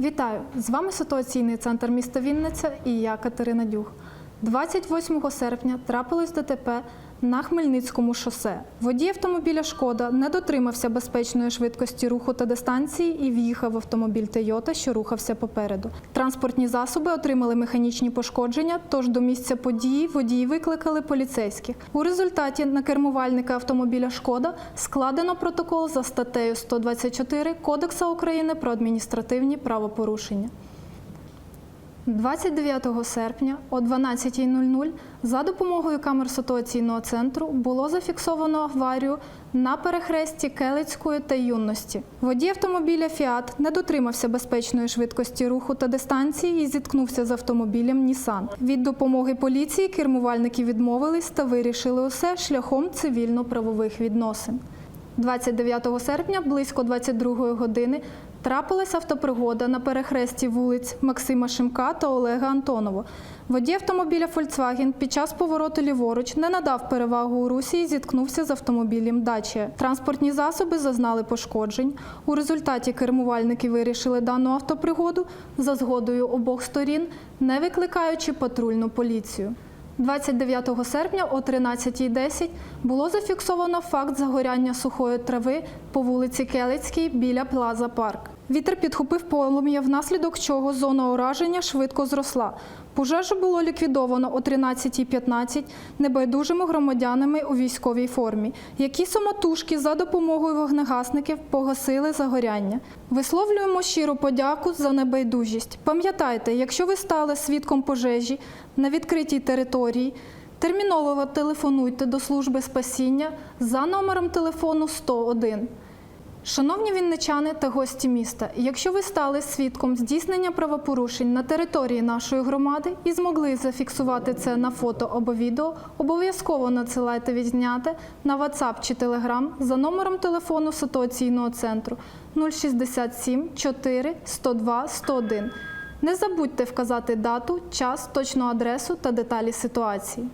Вітаю! З вами ситуаційний центр міста Вінниця і я Катерина Дюх. 28 серпня трапилось ДТП на Хмельницькому шосе. Водій автомобіля Шкода не дотримався безпечної швидкості руху та дистанції і в'їхав в автомобіль Тойота, що рухався попереду. Транспортні засоби отримали механічні пошкодження, тож до місця події водії викликали поліцейських. У результаті на кермувальника автомобіля Шкода складено протокол за статтею 124 Кодекса України про адміністративні правопорушення. 29 серпня о 12.00 за допомогою камер ситуаційного центру було зафіксовано аварію на перехресті Келицької та Юності. Водій автомобіля Фіат не дотримався безпечної швидкості руху та дистанції і зіткнувся з автомобілем Нісан. Від допомоги поліції кермувальники відмовились та вирішили усе шляхом цивільно-правових відносин. 29 серпня близько 22 години трапилася автопригода на перехресті вулиць Максима Шимка та Олега Антонова. Водій автомобіля Volkswagen під час повороту ліворуч не надав перевагу у русі і зіткнувся з автомобілем Дачія. Транспортні засоби зазнали пошкоджень. У результаті кермувальники вирішили дану автопригоду за згодою обох сторін, не викликаючи патрульну поліцію. 29 серпня о 13.10 було зафіксовано факт загоряння сухої трави по вулиці Келицькій біля Плаза Парк. Вітер підхопив полум'я, внаслідок чого зона ураження швидко зросла. Пожежу було ліквідовано о 13.15 небайдужими громадянами у військовій формі, які самотужки за допомогою вогнегасників погасили загоряння. Висловлюємо щиру подяку за небайдужість. Пам'ятайте, якщо ви стали свідком пожежі на відкритій території, терміново телефонуйте до служби спасіння за номером телефону 101. Шановні вінничани та гості міста, якщо ви стали свідком здійснення правопорушень на території нашої громади і змогли зафіксувати це на фото або відео, обов'язково надсилайте відзняте на WhatsApp чи Telegram за номером телефону ситуаційного центру 067 4 102 101. Не забудьте вказати дату, час, точну адресу та деталі ситуації.